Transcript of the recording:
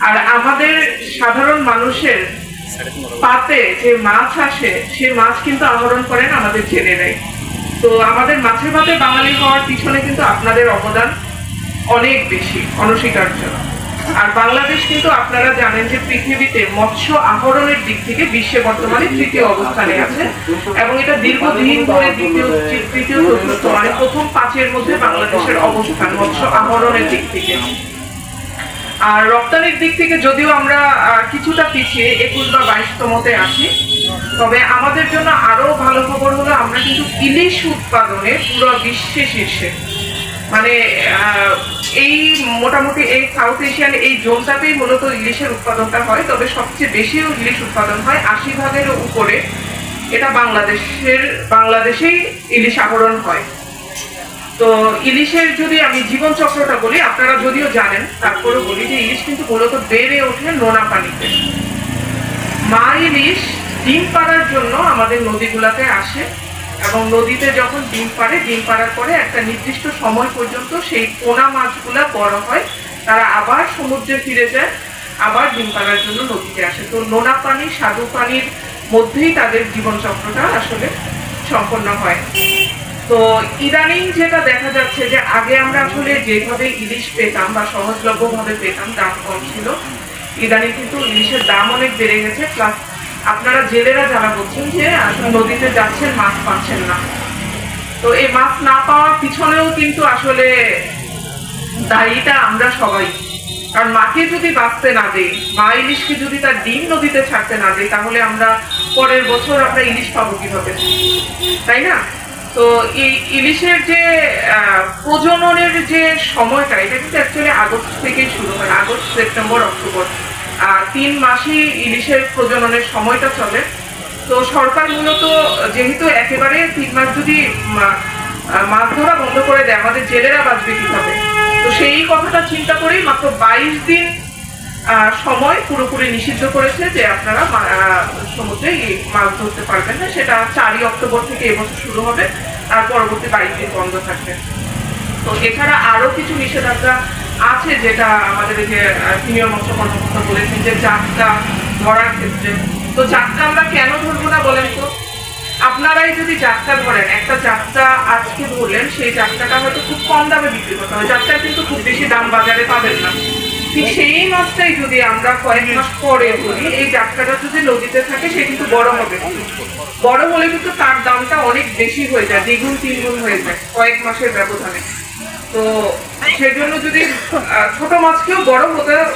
আর আমাদের সাধারণ মানুষের পাতে যে মাছ আসে সে মাছ কিন্তু আহরণ করেন আমাদের জেলেরাই তো আমাদের মাছের ভাতে বাঙালি হওয়ার পিছনে কিন্তু আপনাদের অবদান অনেক বেশি, অনস্বীকার্য। আর বাংলাদেশ কিন্তু আপনারা জানেন যে পৃথিবীতে মৎস্য আহরণের দিক থেকে বিশ্বে বর্তমানে তৃতীয় অবস্থানে আছে এবং এটা দীর্ঘদিন ধরে দ্বিতীয় তৃতীয় চতুর্থ মানে প্রথম পাঁচের মধ্যে বাংলাদেশের অবস্থান মৎস্য আহরণের দিক থেকে। আর রপ্তানির দিক থেকে যদিও আমরা কিছুটা পিছিয়ে, একুশ বা বাইশতমতে আছি, তবে আমাদের জন্য আরও ভালো খবর হলো আমরা কিন্তু ইলিশ উৎপাদনে পুরো বিশ্বে শীর্ষে। মানে এই মোটামুটি এই সাউথ এশিয়ান এই জোনটাতেই মূলত ইলিশের উৎপাদনটা হয়, তবে সবচেয়ে বেশিও ইলিশ উৎপাদন হয় আশি ভাগের উপরে। এটা বাংলাদেশের, বাংলাদেশেই ইলিশ আহরণ হয়। তো ইলিশের যদি আমি জীবন চক্রটা বলি, আপনারা যদিও জানেন, তারপরেও বলি যে ইলিশ কিন্তু মূলত বেড়ে ওঠে নোনা পানিতে। মা ইলিশ ডিম পাড়ার জন্য আমাদের নদীগুলাতে আসে এবং নদীতে যখন ডিম পাড়ে, ডিম পাড়ার পরে একটা নির্দিষ্ট সময় পর্যন্ত সেই পোনা মাছগুলা বড় হয়, তারা আবার সমুদ্রে ফিরে যায়, আবার ডিম পাড়ার জন্য নদীতে আসে। তো নোনা পানি, স্বাদু পানির মধ্যেই তাদের জীবনচক্রটা আসলে সম্পন্ন হয়। তো ইদানিং যেটা দেখা যাচ্ছে যে আগে আমরা আসলে যেভাবে ইলিশ পেতাম বা সহজলভ্য ভাবে পেতাম, দাম কম ছিল। ইদানিং কিন্তু ইলিশের দাম অনেক বেড়ে গেছে। প্লাস আপনারা জেলেরা যারা বলছেন যে নদীতে যাচ্ছেন, মাছ পাচ্ছেন না। তো এই মাছ না পাওয়ার পিছনেও কিন্তু আসলে দায়ীটা আমরা সবাই। কারণ মাকে যদি বাঁচতে না দেই, মা ইলিশকে যদি তার ডিম নদীতে ছাড়তে না দেই তাহলে আমরা পরের বছর আমরা ইলিশ পাবো কীভাবে? তাই না? তো এই ইলিশের যে প্রজননের যে সময়টা এটা কিন্তু অ্যাকচুয়ালি আগস্ট থেকেই শুরু হয়, আগস্ট, সেপ্টেম্বর, অক্টোবর। তিন মাসই ইলিশের প্রজননের সময়টা চলে। তো সরকার মূলত যেহেতু একেবারে তিন মাস যদি মাছ ধরা বন্ধ করে দেয়, আমাদের জেলেরা বাঁচবে কীভাবে? তো সেই কথাটা চিন্তা করেই মাত্র বাইশ দিন সময় পুরোপুরি নিষিদ্ধ করেছে যে আপনারা সমুদ্রে মাছ ধরতে পারবেন না। সেটা চারই অক্টোবর থেকে এবছর শুরু হবে, আর পরবর্তী বাইশ দিন বন্ধ থাকবে। তো এছাড়া আরও কিছু নিষেধাজ্ঞা আছে যেটা আমাদের যে সিনিয়র মৎস্য কর্মকর্তা বলেছেন যে জাতটা ধরার ক্ষেত্রে। তো জাতটা আমরা কেন ধরবো না বলেন তো? আপনারাই যদি যাত্রা ধরেন, একটা যাত্রা আজকে ধরলেন, সেই যাত্রাটা হয়তো খুব কম দামে বিক্রি করতে হবে। যাত্রা কিন্তু খুব বেশি দাম বাজারে পাবেন না। সেই মাছটাই যদি আমরা কয়েক মাস পরে বলি, এই যাত্রাটা যদি নদীতে থাকে, সে কিন্তু বড় হবে। বড় হলে কিন্তু তার দামটা অনেক বেশি হয়ে যায়, দ্বিগুণ, তিনগুণ হয়ে যায় কয়েক মাসের ব্যবধানে। তো সেজন্য যদি ছোট মাছকেও বড় হতে